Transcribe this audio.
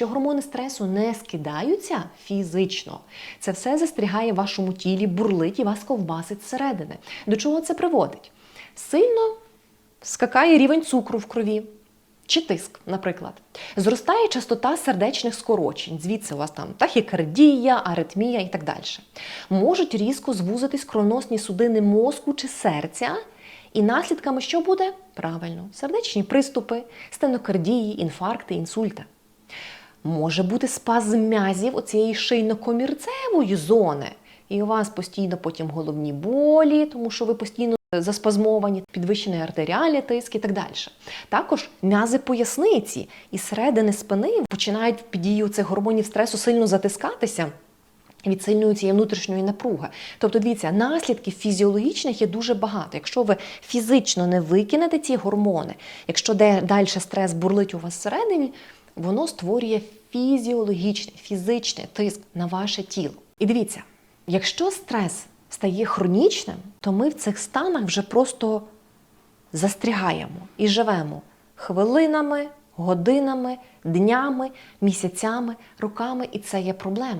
якщо гормони стресу не скидаються фізично, це все застрягає в вашому тілі, бурлить і вас ковбасить зсередини. До чого це приводить? Сильно скакає рівень цукру в крові. Чи тиск, наприклад, зростає частота сердечних скорочень, звідси у вас там тахікардія, аритмія і так далі. Можуть різко звузитись кровоносні судини мозку чи серця, і наслідками що буде? Правильно, сердечні приступи, стенокардії, інфаркти, інсульти. Може бути спазм м'язів оцієї шийно-комірцевої зони. І у вас постійно потім головні болі, тому що ви постійно заспазмовані, підвищений артеріальний тиск і так далі. Також м'язи поясниці і середини спини починають під дією цих гормонів стресу сильно затискатися. Від сильної цієї внутрішньої напруги. Тобто, дивіться, наслідків фізіологічних є дуже багато. Якщо ви фізично не викинете ці гормони, якщо де далі стрес бурлить у вас всередині, воно створює фізіологічний, фізичний тиск на ваше тіло. І дивіться, якщо стрес стає хронічним, то ми в цих станах вже просто застрягаємо і живемо хвилинами, годинами, днями, місяцями, роками, і це є проблема.